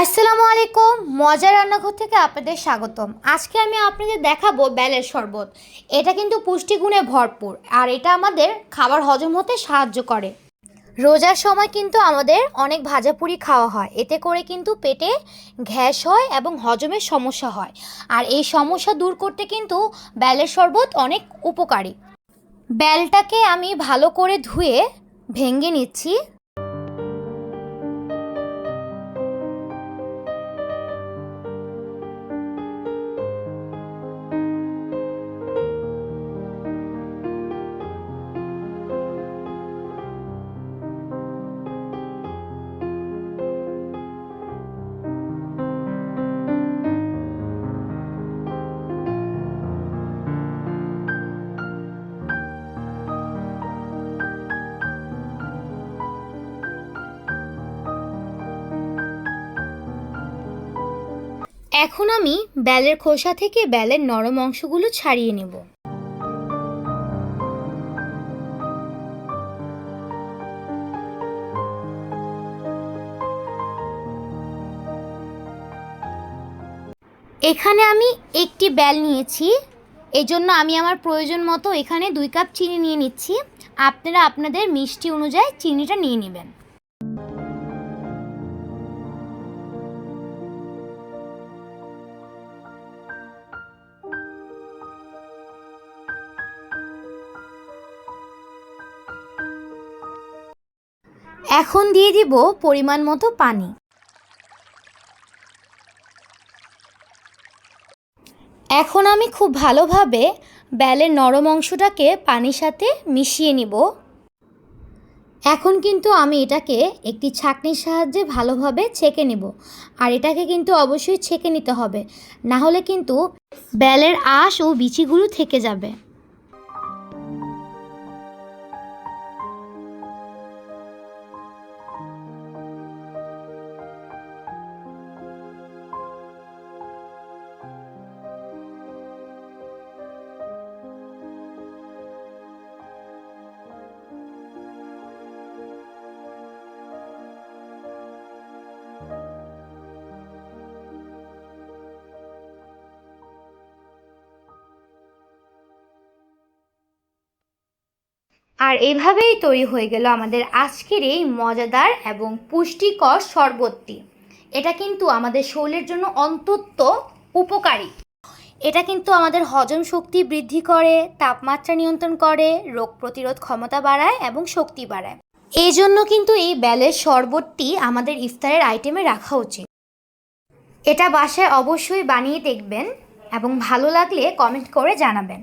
আসসালামু আলাইকুম, মজার রান্নাঘর থেকে আপনাদের স্বাগতম। আজকে আমি আপনাদের দেখাবো বেলের শরবত। এটা কিন্তু পুষ্টিগুণে ভরপুর আর এটা আমাদের খাবার হজম হতে সাহায্য করে। রোজার সময় কিন্তু আমাদের অনেক ভাজাপুরি খাওয়া হয়। এতে করে কিন্তু পেটে গ্যাস হয় এবং হজমের সমস্যা হয়। আর এই সমস্যা দূর করতে কিন্তু বেলের শরবত অনেক উপকারী। বেলটাকে আমি ভালো করে ধুয়ে ভেঙে নিচ্ছি। এখন আমি ব্যালের খোসা থেকে ব্যালের নরম অংশগুলো ছাড়িয়ে নেব। এখানে আমি একটি ব্যাল নিয়েছি। এই জন্য আমি আমার প্রয়োজন মতো এখানে দুই কাপ চিনি নিয়ে নিচ্ছি। আপনারা আপনাদের মিষ্টি অনুযায়ী চিনিটা নিয়ে নেবেন। এখন দিয়ে দিব পরিমাণ মতো পানি। এখন আমি খুব ভালোভাবে বেলের নরম অংশটাকে পানির সাথে মিশিয়ে নিব। এখন কিন্তু আমি এটাকে একটি ছাঁকনির সাহায্যে ভালোভাবে ছেঁকে নেব। আর এটাকে কিন্তু অবশ্যই ছেঁকে নিতে হবে। না হলে কিন্তু বেলের আঁশ ও বিচিগুলো থেকে যাবে। আর এভাবেই তৈরি হয়ে গেল আমাদের আজকের এই মজাদার এবং পুষ্টিকর শরবতটি। এটা কিন্তু আমাদের শরীরের জন্য অন্তত উপকারী। এটা কিন্তু আমাদের হজম শক্তি বৃদ্ধি করে, তাপমাত্রা নিয়ন্ত্রণ করে, রোগ প্রতিরোধ ক্ষমতা বাড়ায় এবং শক্তি বাড়ায়। এই জন্য কিন্তু এই বেলের শরবতটি আমাদের ইফতারের আইটেমে রাখা উচিত। এটা বাসায় অবশ্যই বানিয়ে দেখবেন এবং ভালো লাগলে কমেন্ট করে জানাবেন।